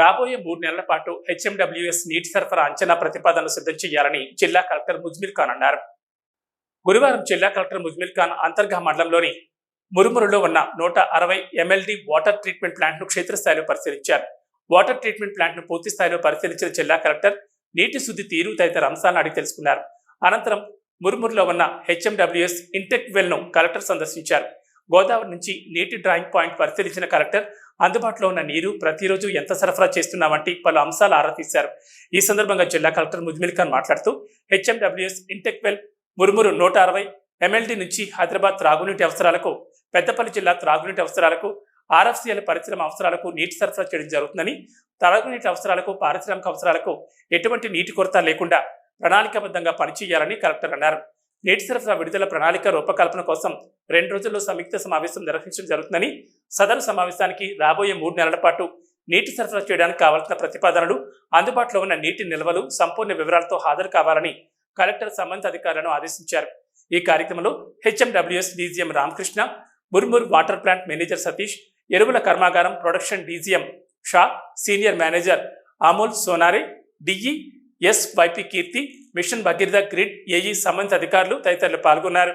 రాబోయే మూడు నెలల పాటు హెచ్ఎండబ్ల్యూఎస్ నీటి సరఫరా అంచనా ప్రతిపాదనలు సిద్ధం చేయాలని జిల్లా కలెక్టర్ ముజ్మిల్ ఖాన్ అన్నారు. గురువారం జిల్లా కలెక్టర్ ముజ్మిల్ ఖాన్ అంతర్గా మండలంలోని మురుమురులో ఉన్న నూట అరవై ఎంఎల్డి వాటర్ ట్రీట్మెంట్ ప్లాంట్ను క్షేత్రస్థాయిలో పరిశీలించారు. వాటర్ ట్రీట్మెంట్ ప్లాంట్ను పూర్తి స్థాయిలో పరిశీలించిన జిల్లా కలెక్టర్ నీటి శుద్ధి తీరు తదితర అంశాలను అడిగి తెలుసుకున్నారు. అనంతరం మురుమురులో ఉన్న హెచ్ఎండబ్ల్యూఎస్ ఇంటెక్ వెల్ను కలెక్టర్ సందర్శించారు. గోదావరి నుంచి నీటి డ్రాయింగ్ పాయింట్ పరిశీలించిన కలెక్టర్ అందుబాటులో ఉన్న నీరు ప్రతిరోజు ఎంత సరఫరా చేస్తున్నా వంటి పలు అంశాలు ఆరా తీశారు. ఈ సందర్భంగా జిల్లా కలెక్టర్ ముజ్మిల్ ఖాన్ మాట్లాడుతూ హెచ్ఎండబ్ల్యూఎస్ ఇంటెక్వెల్ మురుమురు నూట అరవై ఎంఎల్డి నుంచి హైదరాబాద్ త్రాగునీటి అవసరాలకు పెద్దపల్లి జిల్లా త్రాగునీటి అవసరాలకు ఆర్ఎఫ్సీఎల్ పరిశ్రమ అవసరాలకు నీటి సరఫరా చేయడం జరుగుతుందని త్రాగునీటి అవసరాలకు పారిశ్రామిక అవసరాలకు ఎటువంటి నీటి కొరత లేకుండా ప్రణాళికాబద్ధంగా పనిచేయాలని కలెక్టర్ అన్నారు. నీటి సరఫరా విడుదల ప్రణాళిక రూపకల్పన కోసం రెండు రోజుల్లో సంయుక్త సమావేశం నిర్వహించడం జరుగుతుందని సదరు సమావేశానికి రాబోయే మూడు నెలల పాటు నీటి సరఫరా చేయడానికి కావాల్సిన ప్రతిపాదనలు అందుబాటులో ఉన్న నీటి నిల్వలు సంపూర్ణ వివరాలతో హాజరు కావాలని కలెక్టర్ సంబంధిత అధికారులను ఆదేశించారు. ఈ కార్యక్రమంలో హెచ్ఎండబ్ల్యూఎస్ డీజీఎం రామకృష్ణ ముర్ముర్ వాటర్ ప్లాంట్ మేనేజర్ సతీష్ ఎరువుల కర్మాగారం production DGM Shah senior manager Amol Sonare DE S YP Keerthi mission Bhagiratha grid AE సంబంధిత అధికారులు తదితరులు పాల్గొన్నారు.